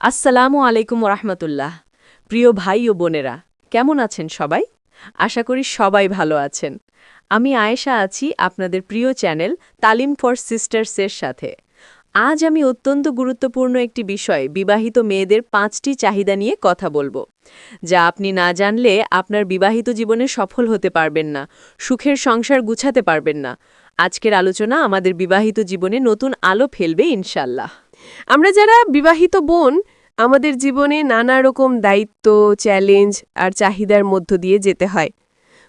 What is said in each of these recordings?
আসসালামু আলাইকুম রহমতুল্লাহ প্রিয় ভাই ও বোনেরা, কেমন আছেন সবাই? আশা করি সবাই ভালো আছেন। আমি আয়েশা আছি আপনাদের প্রিয় চ্যানেল তালিম ফর সিস্টার্সের সাথে। আজ আমি অত্যন্ত গুরুত্বপূর্ণ একটি বিষয় বিবাহিত মেয়েদের পাঁচটি চাহিদা নিয়ে কথা বলব, যা আপনি না জানলে আপনার বিবাহিত জীবনে সফল হতে পারবেন না, সুখের সংসার গুছাতে পারবেন না। আজকের আলোচনা আমাদের বিবাহিত জীবনে নতুন আলো ফেলবে ইনশাল্লাহ আমরা যারা বিবাহিত বোন, আমাদের জীবনে নানা রকম দায়িত্ব চ্যালেঞ্জ আর চাহিদার মধ্য দিয়ে যেতে হয়।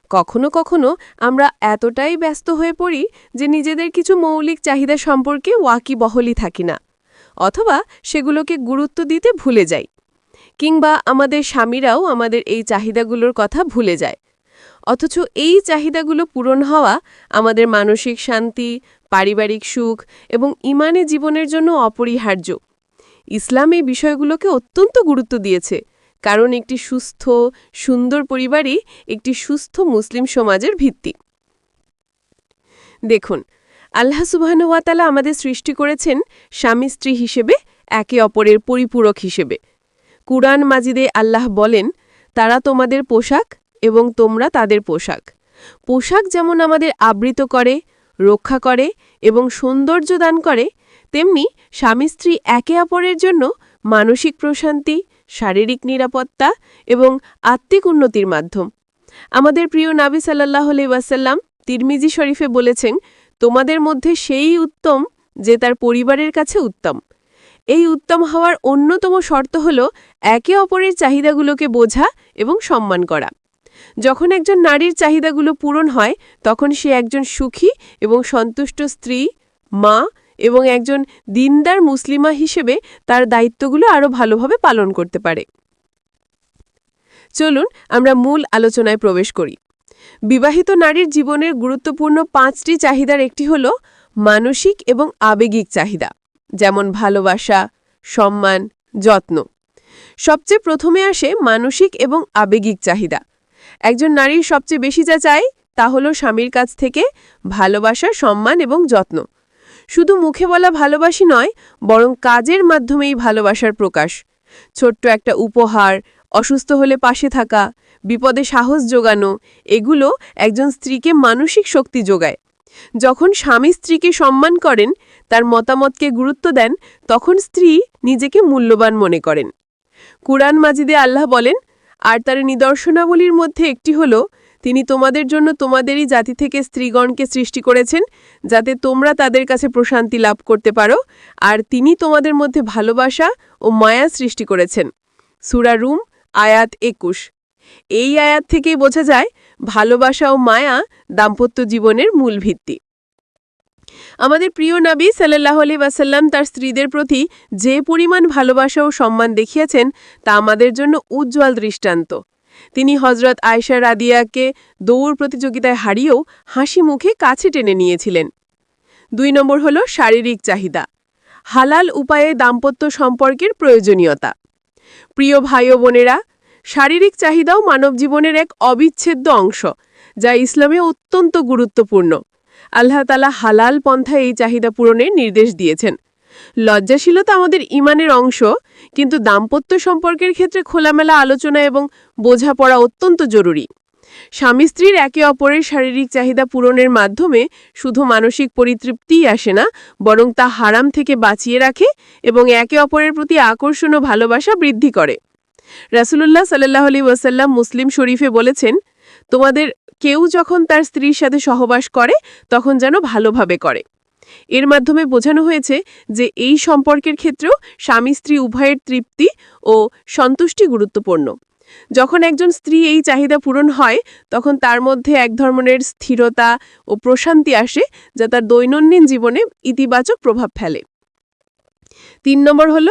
কখনো কখনো আমরা এতটাই ব্যস্ত হয়ে পড়ি যে নিজেদের কিছু মৌলিক চাহিদা সম্পর্কে ওয়াকি ওয়াকিবহলই থাকি না, অথবা সেগুলোকে গুরুত্ব দিতে ভুলে যাই, কিংবা আমাদের স্বামীরাও আমাদের এই চাহিদাগুলোর কথা ভুলে যায়। অথচ এই চাহিদাগুলো পূরণ হওয়া আমাদের মানসিক শান্তি পারিবারিক সুখ এবং ইমানে জীবনের জন্য অপরিহার্য। ইসলাম এই বিষয়গুলোকে অত্যন্ত গুরুত্ব দিয়েছে, কারণ একটি সুস্থ, সুন্দর পরিবারই একটি সুস্থ মুসলিম সমাজের ভিত্তি। দেখুন, আল্লাহ সুবাহানুয়াতালা আমাদের সৃষ্টি করেছেন স্বামী স্ত্রী হিসেবে একে অপরের পরিপূরক হিসেবে। কুরআন মাজিদে আল্লাহ বলেন, তারা তোমাদের পোশাক এবং তোমরা তাদের পোশাক। পোশাক যেমন আমাদের আবৃত করে রক্ষা করে এবং সৌন্দর্য দান করে, তেমনি স্বামী স্ত্রী একে অপরের জন্য মানসিক প্রশান্তি, শারীরিক নিরাপত্তা এবং আত্মিক উন্নতির মাধ্যম। আমাদের প্রিয় নাবি সাল্লাহ ওয়াসাল্লাম তিরমিজি শরীফে বলেছেন, তোমাদের মধ্যে সেই উত্তম যে তার পরিবারের কাছে উত্তম। এই উত্তম হওয়ার অন্যতম শর্ত হল একে অপরের চাহিদাগুলোকে বোঝা এবং সম্মান করা। যখন একজন নারীর চাহিদাগুলো পূরণ হয়, তখন সে একজন সুখী এবং সন্তুষ্ট স্ত্রী, মা এবং একজন দিনদার মুসলিমা হিসেবে তার দায়িত্বগুলো আরও ভালোভাবে পালন করতে পারে। চলুন আমরা মূল আলোচনায় প্রবেশ করি। বিবাহিত নারীর জীবনের গুরুত্বপূর্ণ পাঁচটি চাহিদার একটি হল মানসিক এবং আবেগিক চাহিদা, যেমন ভালোবাসা, সম্মান, যত্ন। সবচেয়ে প্রথমে আসে মানসিক এবং আবেগিক চাহিদা। একজন নারীর সবচেয়ে বেশি যা চায়, তা হল স্বামীর কাছ থেকে ভালোবাসা, সম্মান এবং যত্ন। শুধু মুখে বলা ভালোবাসি নয়, বরং কাজের মাধ্যমেই ভালোবাসার প্রকাশ। ছোট্ট একটা উপহার, অসুস্থ হলে পাশে থাকা, বিপদে সাহস যোগানো এগুলো একজন স্ত্রীকে মানসিক শক্তি যোগায়। যখন স্বামী স্ত্রীকে সম্মান করেন, তার মতামতকে গুরুত্ব দেন, তখন স্ত্রী নিজেকে মূল্যবান মনে করেন। কুরআন মাজিদে আল্লাহ বলেন আর তার নিদর্শনাবলীর মধ্যে একটি হল, তিনি তোমাদের জন্য তোমাদেরই জাতি থেকে স্ত্রীগণকে সৃষ্টি করেছেন, যাতে তোমরা তাদের কাছে প্রশান্তি লাভ করতে পারো, আর তিনি তোমাদের মধ্যে ভালোবাসা ও মায়া সৃষ্টি করেছেন। সুরা রুম, আয়াত একুশ। এই আয়াত থেকেই বোঝা যায়, ভালোবাসা ও মায়া দাম্পত্য জীবনের মূল ভিত্তি। আমাদের প্রিয় নবী সাল্লাহ আলি ওয়াসাল্লাম তার স্ত্রীদের প্রতি যে পরিমাণ ভালোবাসা ও সম্মান দেখিয়েছেন, তা আমাদের জন্য উজ্জ্বল দৃষ্টান্ত। তিনি হজরত আয়সা রাদিয়াকে দৌড় প্রতিযোগিতায় হারিয়েও হাসি মুখে কাছে টেনে নিয়েছিলেন। দুই নম্বর হল শারীরিক চাহিদা। হালাল উপায়ে দাম্পত্য সম্পর্কের প্রয়োজনীয়তা। প্রিয় ভাই ও বোনেরা, শারীরিক চাহিদাও মানব জীবনের এক অবিচ্ছেদ্য অংশ, যা ইসলামে অত্যন্ত গুরুত্বপূর্ণ। আল্লাহ তালা হালাল পন্থায় এই চাহিদা পূরণের নির্দেশ দিয়েছেন। লজ্জাশীলতা আমাদের ইমানের অংশ, কিন্তু দাম্পত্য সম্পর্কের ক্ষেত্রে খোলামেলা আলোচনা এবং বোঝাপড়া অত্যন্ত জরুরি। স্বামী স্ত্রীর একে অপরের শারীরিক চাহিদা পূরণের মাধ্যমে শুধু মানসিক পরিতৃপ্তিই আসে না, বরং তা হারাম থেকে বাঁচিয়ে রাখে এবং একে অপরের প্রতি আকর্ষণ ও ভালোবাসা বৃদ্ধি করে। রাসুলুল্লাহ সাল্লাহ আলী ওয়াসাল্লাম মুসলিম শরীফে বলেছেন, তোমাদের কেউ যখন তার স্ত্রীর সাথে সহবাস করে, তখন যেন ভালোভাবে করে। এর মাধ্যমে বোঝানো হয়েছে যে এই সম্পর্কের ক্ষেত্রেও স্বামী স্ত্রী উভয়ের তৃপ্তি ও সন্তুষ্টি গুরুত্বপূর্ণ। যখন একজন স্ত্রী এই চাহিদা পূরণ হয়, তখন তার মধ্যে এক ধরনের স্থিরতা ও প্রশান্তি আসে, যা তার দৈনন্দিন জীবনে ইতিবাচক প্রভাব ফেলে। তিন নম্বর হল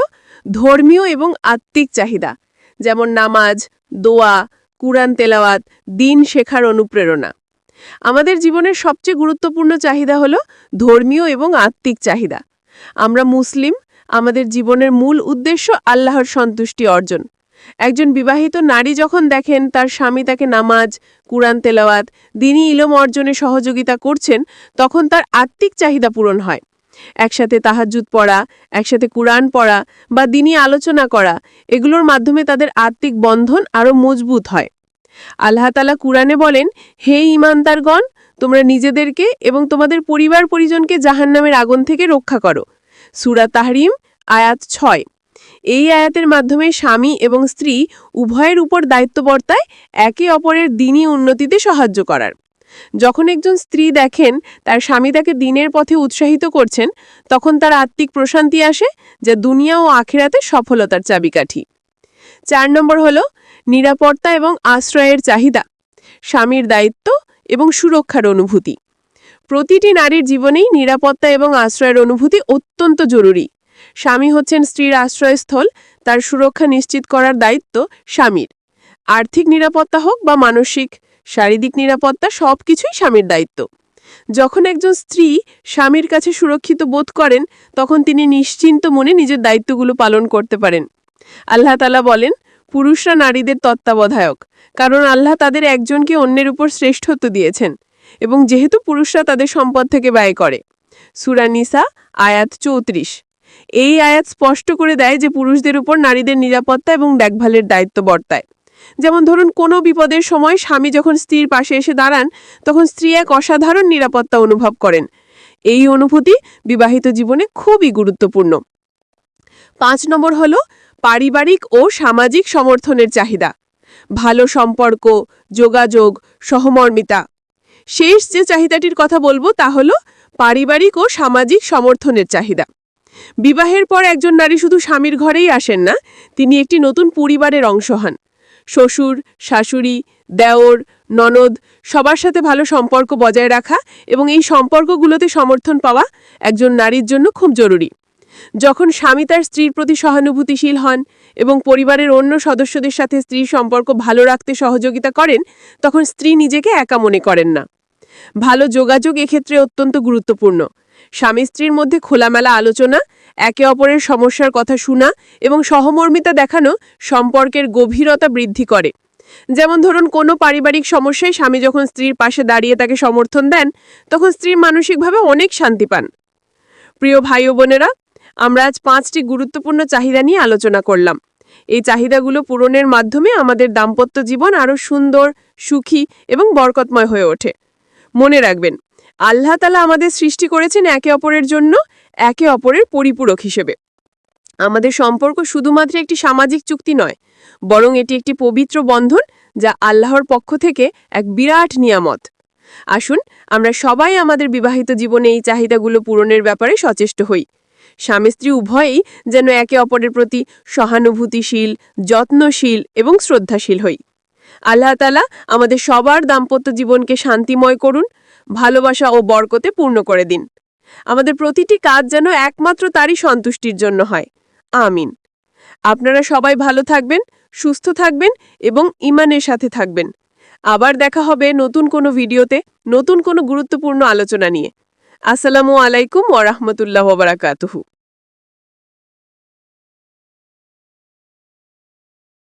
ধর্মীয় এবং আত্মিক চাহিদা, যেমন নামাজ, দোয়া কুরআন তেলাওয়াত, দিন শেখার অনুপ্রেরণা। আমাদের জীবনের সবচেয়ে গুরুত্বপূর্ণ চাহিদা হল ধর্মীয় এবং আত্মিক চাহিদা। আমরা মুসলিম, আমাদের জীবনের মূল উদ্দেশ্য আল্লাহর সন্তুষ্টি অর্জন। একজন বিবাহিত নারী যখন দেখেন তার স্বামী তাকে নামাজ, কুরআন তেলাওয়াত, দিনই ইলম অর্জনে সহযোগিতা করছেন, তখন তার আত্মিক চাহিদা পূরণ হয়। একসাথে তাহাজ্জুদ পড়া, একসাথে কুরআন পড়া বা দিনী আলোচনা করা, এগুলোর মাধ্যমে তাদের আত্মিক বন্ধন আরও মজবুত হয়। আল্লাহ তালা কুরআনে বলেন, হে ইমানদারগণ তোমরা নিজেদেরকে এবং তোমাদের পরিবার পরিজনকে জাহান্নামের আগুন থেকে রক্ষা করো। সুরা তাহরিম, আয়াত ছয়। এই আয়াতের মাধ্যমে স্বামী এবং স্ত্রী উভয়ের উপর দায়িত্ব বর্তায় একে অপরের দিনই উন্নতিতে সাহায্য করার। যখন একজন স্ত্রী দেখেন তার স্বামী তাকে দিনের পথে উৎসাহিত করছেন, তখন তার আত্মিক প্রশান্তি আসে যা দুনিয়া ও আখেরাতে সফলতার চাবিকাঠি। চার নম্বর হল নিরাপত্তা এবং আশ্রয়ের চাহিদা, স্বামীর দায়িত্ব এবং সুরক্ষার অনুভূতি। প্রতিটি নারীর জীবনেই নিরাপত্তা এবং আশ্রয়ের অনুভূতি অত্যন্ত জরুরি। স্বামী হচ্ছেন স্ত্রীর আশ্রয়স্থল, তার সুরক্ষা নিশ্চিত করার দায়িত্ব স্বামীর। আর্থিক নিরাপত্তা হোক বা মানসিক শারীরিক নিরাপত্তা সব কিছুই স্বামীর দায়িত্ব। যখন একজন স্ত্রী স্বামীর কাছে সুরক্ষিত বোধ করেন, তখন তিনি নিশ্চিন্ত মনে নিজের দায়িত্বগুলো পালন করতে পারেন। আল্লাহ তালা বলেন, পুরুষরা নারীদের তত্ত্বাবধায়ক, কারণ আল্লাহ তাদের একজনকে অন্যের উপর শ্রেষ্ঠত্ব দিয়েছেন এবং যেহেতু পুরুষরা তাদের সম্পদ থেকে ব্যয় করে। সুরা নিসা, আয়াত চৌত্রিশ। এই আয়াত স্পষ্ট করে দেয় যে পুরুষদের উপর নারীদের নিরাপত্তা এবং দেখভালের দায়িত্ব বর্তায়। যেমন ধরুন, কোনো বিপদের সময় স্বামী যখন স্ত্রীর পাশে এসে দাঁড়ান, তখন স্ত্রী এক অসাধারণ নিরাপত্তা অনুভব করেন। এই অনুভূতি বিবাহিত জীবনে খুবই গুরুত্বপূর্ণ। পাঁচ নম্বর হল পারিবারিক ও সামাজিক সমর্থনের চাহিদা। ভালো সম্পর্ক, যোগাযোগ, সহমর্মিতা। শেষ যে চাহিদাটির কথা বলব তা হল পারিবারিক ও সামাজিক সমর্থনের চাহিদা। বিবাহের পর একজন নারী শুধু স্বামীর ঘরেই আসেন না, তিনি একটি নতুন পরিবারের অংশ হন। শ্বশুর, শাশুড়ি, দেওর, ননদ, সবার সাথে ভালো সম্পর্ক বজায় রাখা এবং এই সম্পর্কগুলোতে সমর্থন পাওয়া একজন নারীর জন্য খুব জরুরি। যখন স্বামী তার স্ত্রীর প্রতি সহানুভূতিশীল হন এবং পরিবারের অন্য সদস্যদের সাথে স্ত্রীর সম্পর্ক ভালো রাখতে সহযোগিতা করেন, তখন স্ত্রী নিজেকে একা মনে করেন না। ভালো যোগাযোগ এক্ষেত্রে অত্যন্ত গুরুত্বপূর্ণ। স্বামী স্ত্রীর মধ্যে খোলামেলা আলোচনা একে অপরের সমস্যার কথা শোনা এবং সহমর্মিতা দেখানো সম্পর্কের গভীরতা বৃদ্ধি করে। যেমন ধরুন, কোনো পারিবারিক সমস্যায় স্বামী যখন স্ত্রীর পাশে দাঁড়িয়ে তাকে সমর্থন দেন, তখন স্ত্রী মানসিকভাবে অনেক শান্তি পান। প্রিয় ভাই ও বোনেরা, আমরা আজ পাঁচটি গুরুত্বপূর্ণ চাহিদা নিয়ে আলোচনা করলাম। এই চাহিদাগুলো পূরণের মাধ্যমে আমাদের দাম্পত্য জীবন আরও সুন্দর, সুখী এবং বরকতময় হয়ে ওঠে। মনে রাখবেন, আল্লাহ তালা আমাদের সৃষ্টি করেছেন একে অপরের জন্য একে অপরের পরিপূরক হিসেবে। আমাদের সম্পর্ক শুধুমাত্র একটি সামাজিক চুক্তি নয়, বরং এটি একটি পবিত্র বন্ধন যা আল্লাহর পক্ষ থেকে এক বিরাট নিয়ামত। আসুন, আমরা সবাই আমাদের বিবাহিত জীবনে এই চাহিদাগুলো পূরণের ব্যাপারে সচেষ্ট হই। স্বামী স্ত্রী উভয়েই যেন একে অপরের প্রতি সহানুভূতিশীল, যত্নশীল এবং শ্রদ্ধাশীল হই। আল্লাহ তালা আমাদের সবার দাম্পত্য জীবনকে শান্তিময় করুন, ভালোবাসা ও বরকতে পূর্ণ করে দিন। আমাদের প্রতিটি কাজ যেন একমাত্র তারই সন্তুষ্টির জন্য হয়। আমিন। আপনারা সবাই ভালো থাকবেন, সুস্থ থাকবেন এবং ইমানের সাথে থাকবেন। আবার দেখা হবে নতুন কোনো ভিডিওতে, নতুন কোনো গুরুত্বপূর্ণ আলোচনা নিয়ে। আসসালামু আলাইকুম ওরহমতুল্লাহ বারাকাতুহু।